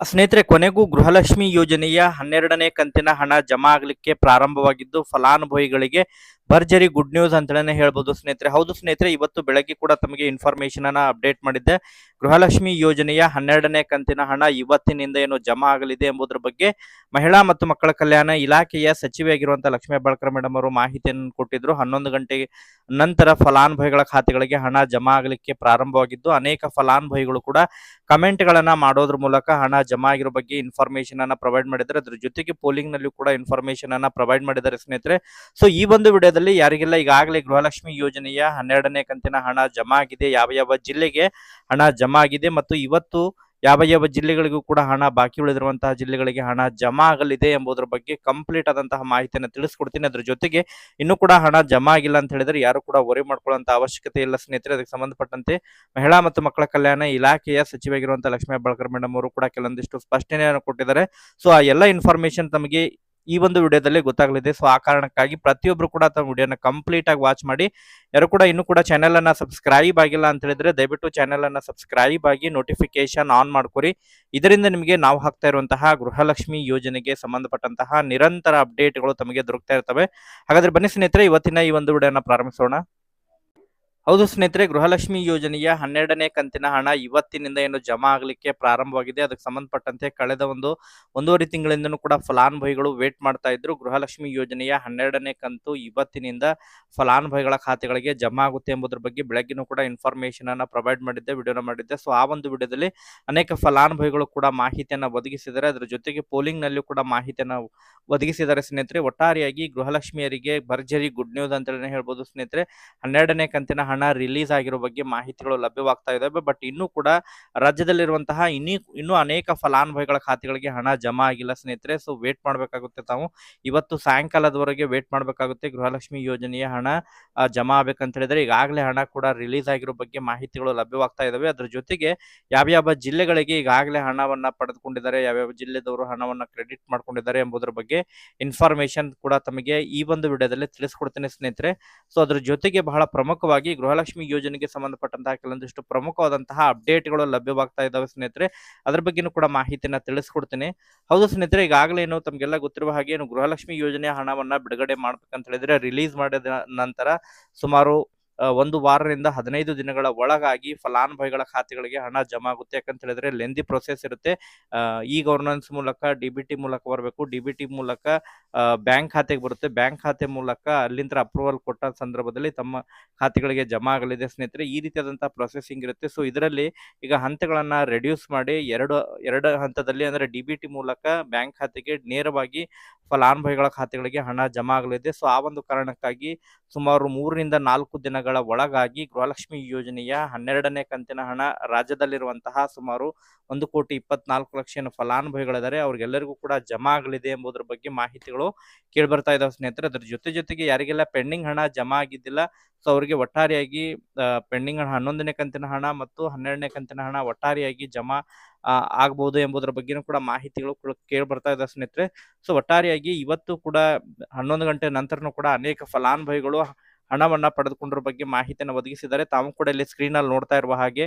ಸ್ನೇಹಿತರೆ, ಕೊನೆಗೂ ಗೃಹಲಕ್ಷ್ಮಿ ಯೋಜನೆಯ ಹನ್ನೆರಡನೇ ಕಂತಿನ ಹಣ ಜಮಾ ಆಗಲಿಕ್ಕೆ ಪ್ರಾರಂಭವಾಗಿದ್ದು, ಫಲಾನುಭವಿಗಳಿಗೆ ಭರ್ಜರಿ ಗುಡ್ ನ್ಯೂಸ್ ಅಂತಲೇ ಹೇಳ್ಬೋದು ಸ್ನೇಹಿತರೆ. ಹೌದು ಸ್ನೇಹಿತರೆ, ಇವತ್ತು ಬೆಳಗ್ಗೆ ಕೂಡ ತಮಗೆ ಇನ್ಫಾರ್ಮೇಶನ್ ಅನ್ನ ಅಪ್ಡೇಟ್ ಮಾಡಿದ್ದೆ. ಗೃಹಲಕ್ಷ್ಮಿ ಯೋಜನೆಯ ಹನ್ನೆರಡನೇ ಕಂತಿನ ಹಣ ಇವತ್ತಿನಿಂದ ಏನು ಜಮಾ ಆಗಲಿದೆ ಎಂಬುದರ ಬಗ್ಗೆ ಮಹಿಳಾ ಮತ್ತು ಮಕ್ಕಳ ಕಲ್ಯಾಣ ಇಲಾಖೆಯ ಸಚಿವೆಯಾಗಿರುವಂತಹ ಲಕ್ಷ್ಮೀ ಹೆಬ್ಬಾಳ್ಕರ್ ಮೇಡಮ್ ಅವರು ಮಾಹಿತಿಯನ್ನು ಕೊಟ್ಟಿದ್ರು. ಹನ್ನೊಂದು ಗಂಟೆ ನಂತರ ಫಲಾನುಭವಿಗಳ ಖಾತೆಗಳಿಗೆ ಹಣ ಜಮಾ ಆಗಲಿಕ್ಕೆ ಪ್ರಾರಂಭವಾಗಿದ್ದು, ಅನೇಕ ಫಲಾನುಭವಿಗಳು ಕೂಡ ಕಮೆಂಟ್ಗಳನ್ನ ಮಾಡೋದ್ರ ಮೂಲಕ ಹಣ ಜಮಾ ಆಗಿರೋ ಬಗ್ಗೆ ಇನ್ಫಾರ್ಮೇಶನ್ ಅನ್ನ ಪ್ರೊವೈಡ್ ಮಾಡಿದ್ದಾರೆ. ಅದ್ರ ಜೊತೆಗೆ ಪೋಲಿಂಗ್ನಲ್ಲಿ ಕೂಡ ಇನ್ಫಾರ್ಮೇಶನ್ ಅನ್ನ ಪ್ರೊವೈಡ್ ಮಾಡಿದ್ದಾರೆ ಸ್ನೇಹಿತರೆ. ಸೊ ಈ ಒಂದು ವಿಡಿಯೋದಲ್ಲಿ ಯಾರಿಗೆಲ್ಲ ಈಗಾಗಲೇ ಗೃಹಲಕ್ಷ್ಮಿ ಯೋಜನೆಯ ಹನ್ನೆರಡನೇ ಕಂತಿನ ಹಣ ಜಮಾ ಆಗಿದೆ, ಯಾವ ಯಾವ ಜಿಲ್ಲೆಗೆ ಹಣ ಜಮಾ ಆಗಿದೆ ಮತ್ತು ಇವತ್ತು ಯಾವ ಯಾವ ಜಿಲ್ಲೆಗಳಿಗೂ ಕೂಡ ಹಣ ಬಾಕಿ ಉಳಿದಿರುವಂತಹ ಜಿಲ್ಲೆಗಳಿಗೆ ಹಣ ಜಮಾ ಆಗಲಿದೆ ಎಂಬುದರ ಬಗ್ಗೆ ಕಂಪ್ಲೀಟ್ ಆದಂತಹ ಮಾಹಿತಿಯನ್ನು ತಿಳಿಸ್ಕೊಡ್ತೀನಿ. ಅದ್ರ ಜೊತೆಗೆ ಇನ್ನೂ ಕೂಡ ಹಣ ಜಮಾ ಆಗಿಲ್ಲ ಅಂತ ಹೇಳಿದ್ರೆ ಯಾರು ಕೂಡ ವರಿ ಮಾಡ್ಕೊಳ್ಳುವಂತ ಅವಶ್ಯಕತೆ ಇಲ್ಲ ಸ್ನೇಹಿತರೆ. ಅದಕ್ಕೆ ಸಂಬಂಧಪಟ್ಟಂತೆ ಮಹಿಳಾ ಮತ್ತು ಮಕ್ಕಳ ಕಲ್ಯಾಣ ಇಲಾಖೆಯ ಸಚಿವಾಗಿರುವಂತಹ ಲಕ್ಷ್ಮೀ ಹೆಬ್ಬಾಳ್ಕರ್ ಮೇಡಮ್ ಅವರು ಕೂಡ ಕೆಲವೊಂದಿಷ್ಟು ಸ್ಪಷ್ಟನೆಯನ್ನು ಕೊಟ್ಟಿದ್ದಾರೆ. ಸೊ ಆ ಎಲ್ಲ ಇನ್ಫಾರ್ಮೇಶನ್ ತಮಗೆ ಈ ಒಂದು ವಿಡಿಯೋದಲ್ಲಿ ಗೊತ್ತಾಗಲಿದೆ. ಸೊ ಆ ಕಾರಣಕ್ಕಾಗಿ ಪ್ರತಿಯೊಬ್ಬರು ಕೂಡ ತಮ್ಮ ವಿಡಿಯೋನ ಕಂಪ್ಲೀಟ್ ಆಗಿ ವಾಚ್ ಮಾಡಿ. ಯಾರು ಕೂಡ ಇನ್ನೂ ಕೂಡ ಚಾನೆಲ್ ಅನ್ನ ಸಬ್ಸ್ಕ್ರೈಬ್ ಆಗಿಲ್ಲ ಅಂತ ಹೇಳಿದ್ರೆ ದಯವಿಟ್ಟು ಚಾನೆಲ್ ಅನ್ನ ಸಬ್ಸ್ಕ್ರೈಬ್ ಆಗಿ ನೋಟಿಫಿಕೇಶನ್ ಆನ್ ಮಾಡ್ಕೊರಿ. ಇದರಿಂದ ನಿಮಗೆ ನಾವು ಹಾಕ್ತಾ ಇರುವಂತಹ ಗೃಹಲಕ್ಷ್ಮಿ ಯೋಜನೆಗೆ ಸಂಬಂಧಪಟ್ಟಂತಹ ನಿರಂತರ ಅಪ್ಡೇಟ್ಗಳು ತಮಗೆ ದೊರಕ್ತಾ ಇರ್ತವೆ. ಹಾಗಾದ್ರೆ ಬನ್ನಿ ಸ್ನೇಹಿತರೆ, ಇವತ್ತಿನ ಈ ಒಂದು ವಿಡಿಯೋನ ಪ್ರಾರಂಭಿಸೋಣ. ಹೌದು ಸ್ನೇಹಿತರೆ, ಗೃಹಲಕ್ಷ್ಮಿ ಯೋಜನೆಯ ಹನ್ನೆರಡನೇ ಕಂತಿನ ಹಣ ಇವತ್ತಿನಿಂದ ಏನು ಜಮಾ ಆಗಲಿಕ್ಕೆ ಪ್ರಾರಂಭವಾಗಿದೆ. ಅದಕ್ಕೆ ಸಂಬಂಧಪಟ್ಟಂತೆ ಕಳೆದ ಒಂದು ಒಂದೂವರೆ ತಿಂಗಳಿಂದನೂ ಕೂಡ ಫಲಾನುಭವಿಗಳು ವೇಟ್ ಮಾಡ್ತಾ ಇದ್ರು. ಗೃಹಲಕ್ಷ್ಮಿ ಯೋಜನೆಯ ಹನ್ನೆರಡನೇ ಕಂತು ಇವತ್ತಿನಿಂದ ಫಲಾನುಭವಿಗಳ ಖಾತೆಗಳಿಗೆ ಜಮಾ ಆಗುತ್ತೆ ಎಂಬುದರ ಬಗ್ಗೆ ಬೆಳಗ್ಗೆನೂ ಕೂಡ ಇನ್ಫಾರ್ಮೇಶನ್ ಅನ್ನ ಪ್ರೊವೈಡ್ ಮಾಡಿದ್ದೆ ವಿಡಿಯೋನ ಮಾಡಿದ್ದೆ. ಸೊ ಆ ಒಂದು ವಿಡಿಯೋದಲ್ಲಿ ಅನೇಕ ಫಲಾನುಭವಿಗಳು ಕೂಡ ಮಾಹಿತಿಯನ್ನ ಒದಗಿಸಿದ್ದಾರೆ. ಅದರ ಜೊತೆಗೆ ಪೋಲಿಂಗ್ನಲ್ಲಿ ಕೂಡ ಮಾಹಿತಿಯನ್ನ ಒದಗಿಸಿದ್ದಾರೆ ಸ್ನೇಹಿತರೆ. ಒಟ್ಟಾರೆಯಾಗಿ ಗೃಹಲಕ್ಷ್ಮಿಯರಿಗೆ ಭರ್ಜರಿ ಗುಡ್ ನ್ಯೂಸ್ ಅಂತಲೇ ಹೇಳ್ಬೋದು ಸ್ನೇಹಿತರೆ. ಹನ್ನೆರಡನೇ ಕಂತಿನ ಹಣ ರಿಲೀಸ್ ಆಗಿರೋ ಬಗ್ಗೆ ಮಾಹಿತಿಗಳು ಲಭ್ಯವಾಗ್ತಾ ಇದ್ದಾವೆ ಬಟ್ ಇನ್ನೂ ಕೂಡ ರಾಜ್ಯದಲ್ಲಿರುವಂತಹ ಇನ್ನೂ ಇನ್ನೂ ಅನೇಕ ಫಲಾನುಭವಿಗಳ ಖಾತೆಗಳಿಗೆ ಹಣ ಜಮಾ ಆಗಿಲ್ಲ ಸ್ನೇಹಿತರೆ. ಸೊ ವೇಟ್ ಮಾಡಬೇಕಾಗುತ್ತೆ ತಾವು. ಇವತ್ತು ಸಾಯಂಕಾಲದವರೆಗೆ ವೇಟ್ ಮಾಡಬೇಕಾಗುತ್ತೆ. ಗೃಹಲಕ್ಷ್ಮಿ ಯೋಜನೆಯ ಹಣ ಜಮಾ ಆಗ್ಬೇಕಂತ ಹೇಳಿದ್ರೆ ಈಗಾಗಲೇ ಹಣ ಕೂಡ ರಿಲೀಸ್ ಆಗಿರೋ ಬಗ್ಗೆ ಮಾಹಿತಿಗಳು ಲಭ್ಯವಾಗ್ತಾ ಇದಾವೆ. ಅದರ ಜೊತೆಗೆ ಯಾವ್ಯಾವ ಜಿಲ್ಲೆಗಳಿಗೆ ಈಗಾಗಲೇ ಹಣವನ್ನ ಪಡೆದುಕೊಂಡಿದ್ದಾರೆ ಯಾವ್ಯಾವ ಜಿಲ್ಲೆದವರು ಹಣವನ್ನ ಕ್ರೆಡಿಟ್ ಮಾಡ್ಕೊಂಡಿದ್ದಾರೆ ಎಂಬುದರ ಬಗ್ಗೆ ಇನ್ಫಾರ್ಮೇಶನ್ ಕೂಡ ತಮಗೆ ಈ ಒಂದು ವಿಡಿಯೋದಲ್ಲಿ ತಿಳಿಸ್ಕೊಡ್ತೇನೆ ಸ್ನೇಹಿತರೆ. ಸೊ ಅದ್ರ ಜೊತೆಗೆ ಬಹಳ ಪ್ರಮುಖವಾಗಿ ಗೃಹಲಕ್ಷ್ಮಿ ಯೋಜನೆಗೆ ಸಂಬಂಧಪಟ್ಟಂತಹ ಕೆಲವೊಂದಿಷ್ಟು ಪ್ರಮುಖವಾದಂತಹ ಅಪ್ಡೇಟ್ಗಳು ಲಭ್ಯವಾಗ್ತಾ ಇದ್ದಾವೆ ಸ್ನೇಹಿತರೆ. ಅದ್ರ ಬಗ್ಗೆನೂ ಕೂಡ ಮಾಹಿತಿಯನ್ನ ತಿಳಿಸ್ಕೊಡ್ತೇನೆ. ಹೌದು ಸ್ನೇಹಿತರೆ, ಈಗಾಗಲೇ ಏನು ತಮಗೆಲ್ಲ ಗೊತ್ತಿರುವ ಹಾಗೆ ಏನು ಗೃಹಲಕ್ಷ್ಮಿ ಯೋಜನೆಯ ಹಣವನ್ನ ಬಿಡುಗಡೆ ಮಾಡ್ಬೇಕಂತ ಹೇಳಿದ್ರೆ, ರಿಲೀಸ್ ಮಾಡಿದ ನಂತರ ಸುಮಾರು ಒಂದು ವಾರದಿಂದ ಹದಿನೈದು ದಿನಗಳ ಒಳಗಾಗಿ ಫಲಾನುಭವಿಗಳ ಖಾತೆಗಳಿಗೆ ಹಣ ಜಮಾ ಆಗುತ್ತೆ ಯಾಕಂತ ಹೇಳಿದ್ರೆ ಲೆಂದಿ ಪ್ರೊಸೆಸ್ ಇರುತ್ತೆ. ಇ ಗವರ್ನೆನ್ಸ್ ಮೂಲಕ ಡಿ ಬಿ ಟಿ ಮೂಲಕ ಬರಬೇಕು. ಡಿ ಬಿ ಟಿ ಮೂಲಕ ಬ್ಯಾಂಕ್ ಖಾತೆಗೆ ಬರುತ್ತೆ. ಬ್ಯಾಂಕ್ ಖಾತೆ ಮೂಲಕ ಅಲ್ಲಿಂದ ಅಪ್ರೂವಲ್ ಕೊಟ್ಟ ಸಂದರ್ಭದಲ್ಲಿ ತಮ್ಮ ಖಾತೆಗಳಿಗೆ ಜಮಾ ಆಗಲಿದೆ ಸ್ನೇಹಿತರೆ. ಈ ರೀತಿಯಾದಂತಹ ಪ್ರೊಸೆಸಿಂಗ್ ಇರುತ್ತೆ. ಸೊ ಇದರಲ್ಲಿ ಈಗ ಹಂತಗಳನ್ನ ರೆಡ್ಯೂಸ್ ಮಾಡಿ ಎರಡು ಎರಡು ಹಂತದಲ್ಲಿ ಅಂದ್ರೆ ಡಿ ಮೂಲಕ ಬ್ಯಾಂಕ್ ಖಾತೆಗೆ ನೇರವಾಗಿ ಫಲಾನುಭವಿಗಳ ಖಾತೆಗಳಿಗೆ ಹಣ ಜಮಾ ಆಗಲಿದೆ. ಸೊ ಆ ಒಂದು ಕಾರಣಕ್ಕಾಗಿ ಸುಮಾರು ಮೂರರಿಂದ ನಾಲ್ಕು ದಿನಗಳ ಒಳಗಾಗಿ ಗೃಹಲಕ್ಷ್ಮಿ ಯೋಜನೆಯ ಹನ್ನೆರಡನೇ ಕಂತಿನ ಹಣ ರಾಜ್ಯದಲ್ಲಿರುವಂತಹ ಸುಮಾರು ಒಂದು ಕೋಟಿ ಇಪ್ಪತ್ನಾಲ್ಕು ಲಕ್ಷ ಏನು ಫಲಾನುಭವಿಗಳಿದ್ದಾರೆ. ಅವ್ರಿಗೆಲ್ಲರಿಗೂ ಕೂಡ ಜಮಾ ಆಗಲಿದೆ ಎಂಬುದರ ಬಗ್ಗೆ ಮಾಹಿತಿಗಳು ಕೇಳಿ ಬರ್ತಾ ಇದಾವೆ ಸ್ನೇಹಿತರೆ. ಅದ್ರ ಜೊತೆ ಜೊತೆಗೆ ಯಾರಿಗೆಲ್ಲ ಪೆಂಡಿಂಗ್ ಹಣ ಜಮಾ ಆಗಿದ್ದಿಲ್ಲ, ಸೊ ಅವರಿಗೆ ಒಟ್ಟಾರೆಯಾಗಿ ಪೆಂಡಿಂಗ್ ಹಣ ಹನ್ನೊಂದನೇ ಕಂತಿನ ಹಣ ಮತ್ತು ಹನ್ನೆರಡನೇ ಕಂತಿನ ಹಣ ಒಟ್ಟಾರೆಯಾಗಿ ಜಮಾ ಆಗ್ಬಹುದು ಎಂಬುದರ ಬಗ್ಗೆನೂ ಕೂಡ ಮಾಹಿತಿಗಳು ಕೇಳಿ ಬರ್ತಾ ಇದೆ ಸ್ನೇಹಿತರೆ. ಸೊ ಒಟ್ಟಾರೆಯಾಗಿ ಇವತ್ತು ಕೂಡ ಹನ್ನೊಂದು ಗಂಟೆ ನಂತರನೂ ಕೂಡ ಅನೇಕ ಫಲಾನುಭವಿಗಳು ಹಣವನ್ನ ಪಡೆದುಕೊಂಡ್ರ ಬಗ್ಗೆ ಮಾಹಿತಿಯನ್ನು ಒದಗಿಸಿದ್ದಾರೆ. ತಾವು ಕೂಡ ಇಲ್ಲಿ ಸ್ಕ್ರೀನ್ ಅಲ್ಲಿ ನೋಡ್ತಾ ಇರುವ ಹಾಗೆ.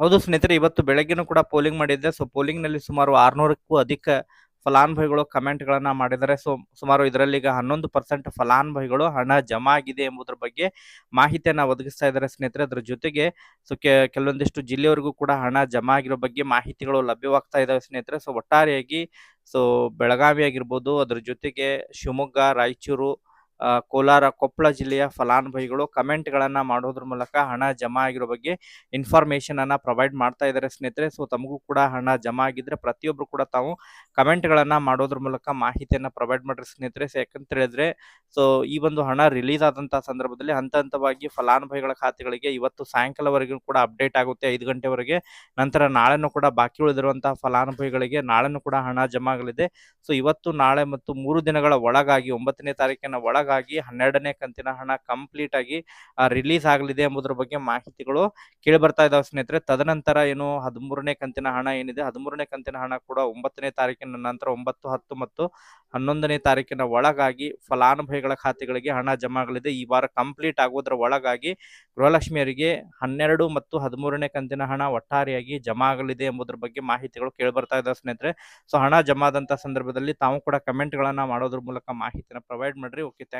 ಹೌದು ಸ್ನೇಹಿತರೆ, ಇವತ್ತು ಬೆಳಗ್ಗೆನೂ ಕೂಡ ಪೋಲಿಂಗ್ ಮಾಡಿದ್ದೆ. ಸೊ ಪೋಲಿಂಗ್ನಲ್ಲಿ ಸುಮಾರು ಆರ್ನೂರಕ್ಕೂ ಅಧಿಕ ಫಲಾನುಭವಿಗಳು ಕಮೆಂಟ್ ಗಳನ್ನ ಮಾಡಿದ್ದಾರೆ. ಸೊ, ಸುಮಾರು ಇದರಲ್ಲಿ ಈಗ ಹನ್ನೊಂದು ಪರ್ಸೆಂಟ್ ಫಲಾನುಭವಿಗಳು ಹಣ ಜಮಾ ಆಗಿದೆ ಎಂಬುದರ ಬಗ್ಗೆ ಮಾಹಿತಿಯನ್ನ ಒದಗಿಸ್ತಾ ಇದ್ದಾರೆ ಸ್ನೇಹಿತರೆ. ಅದರ ಜೊತೆಗೆ ಸೊ ಕೆಲವೊಂದಿಷ್ಟು ಜಿಲ್ಲೆಯವರೆಗೂ ಕೂಡ ಹಣ ಜಮಾ ಆಗಿರೋ ಬಗ್ಗೆ ಮಾಹಿತಿಗಳು ಲಭ್ಯವಾಗ್ತಾ ಇದಾವೆ ಸ್ನೇಹಿತರೆ. ಸೊ, ಒಟ್ಟಾರೆಯಾಗಿ ಸೊ ಬೆಳಗಾವಿ ಆಗಿರ್ಬೋದು ಅದರ ಜೊತೆಗೆ ಶಿವಮೊಗ್ಗ, ರಾಯಚೂರು ಕೋಲಾರ, ಕೊಪ್ಪಳ ಜಿಲ್ಲೆಯ ಫಲಾನುಭವಿಗಳು ಕಮೆಂಟ್ ಗಳನ್ನ ಮಾಡೋದ್ರ ಮೂಲಕ ಹಣ ಜಮಾ ಆಗಿರೋ ಬಗ್ಗೆ ಇನ್ಫಾರ್ಮೇಶನ್ ಅನ್ನ ಪ್ರೊವೈಡ್ ಮಾಡ್ತಾ ಇದ್ದಾರೆ ಸ್ನೇಹಿತರೆ. ಸೊ, ತಮಗೂ ಕೂಡ ಹಣ ಜಮಾ ಆಗಿದ್ರೆ ಪ್ರತಿಯೊಬ್ರು ಕೂಡ ತಾವು ಕಮೆಂಟ್ ಗಳನ್ನ ಮಾಡೋದ್ರ ಮೂಲಕ ಮಾಹಿತಿಯನ್ನ ಪ್ರೊವೈಡ್ ಮಾಡ್ರಿ ಸ್ನೇಹಿತರೆ. ಯಾಕಂತ ಹೇಳಿದ್ರೆ, ಸೊ, ಈ ಒಂದು ಹಣ ರಿಲೀಸ್ ಆದಂತಹ ಸಂದರ್ಭದಲ್ಲಿ ಹಂತ ಹಂತವಾಗಿ ಫಲಾನುಭವಿಗಳ ಖಾತೆಗಳಿಗೆ ಇವತ್ತು ಸಾಯಂಕಾಲವರೆಗೂ ಕೂಡ ಅಪ್ಡೇಟ್ ಆಗುತ್ತೆ. ಐದು ಗಂಟೆವರೆಗೆ. ನಂತರ ನಾಳೆನೂ ಕೂಡ ಬಾಕಿ ಉಳಿದಿರುವಂತಹ ಫಲಾನುಭವಿಗಳಿಗೆ ನಾಳೆನೂ ಕೂಡ ಹಣ ಜಮಾ ಆಗಲಿದೆ. ಸೊ, ಇವತ್ತು ನಾಳೆ ಮತ್ತು ಮೂರು ದಿನಗಳ ಒಳಗಾಗಿ, ಒಂಬತ್ತನೇ ತಾರೀಕಿನ ಒಳಗಾಗಿ ಹನ್ನೆರಡನೇ ಕಂತಿನ ಹಣ ಕಂಪ್ಲೀಟ್ ಆಗಿ ರಿಲೀಸ್ ಆಗಲಿದೆ ಎಂಬುದರ ಬಗ್ಗೆ ಮಾಹಿತಿಗಳು ಕೇಳಿ ಬರ್ತಾ ಇದಾವೆ ಸ್ನೇಹಿತರೆ. ತದನಂತರ ಏನು ಹದಿಮೂರನೇ ಕಂತಿನ ಹಣ ಏನಿದೆ? ಹದಿಮೂರನೇ ಕಂತಿನ ಹಣ ಕೂಡ ಒಂಬತ್ತನೇ ತಾರೀಕಿನ ನಂತರ ಒಂಬತ್ತು, ಹತ್ತು ಮತ್ತು ಹನ್ನೊಂದನೇ ತಾರೀಕಿನ ಒಳಗಾಗಿ ಫಲಾನುಭವಿಗಳ ಖಾತೆಗಳಿಗೆ ಹಣ ಜಮಾ ಆಗಲಿದೆ ಈ ವಾರ ಕಂಪ್ಲೀಟ್ ಆಗೋದ್ರ ಒಳಗಾಗಿ ಗೃಹಲಕ್ಷ್ಮಿಯರಿಗೆ ಹನ್ನೆರಡು ಮತ್ತು ಹದಿಮೂರನೇ ಕಂತಿನ ಹಣ ಒಟ್ಟಾರೆಯಾಗಿ ಜಮಾ ಆಗಲಿದೆ ಎಂಬುದರ ಬಗ್ಗೆ ಮಾಹಿತಿಗಳು ಕೇಳಿ ಬರ್ತಾ ಇದ್ದಾವೆ ಸ್ನೇಹಿತರೆ. ಸೊ, ಹಣ ಜಮಾ ಆದಂತಹ ಸಂದರ್ಭದಲ್ಲಿ ತಾವು ಕೂಡ ಕಮೆಂಟ್ಗಳನ್ನು ಮಾಡೋದ್ರ ಮೂಲಕ ಮಾಹಿತಿನ ಪ್ರೊವೈಡ್ ಮಾಡ್ರಿ. Okay thank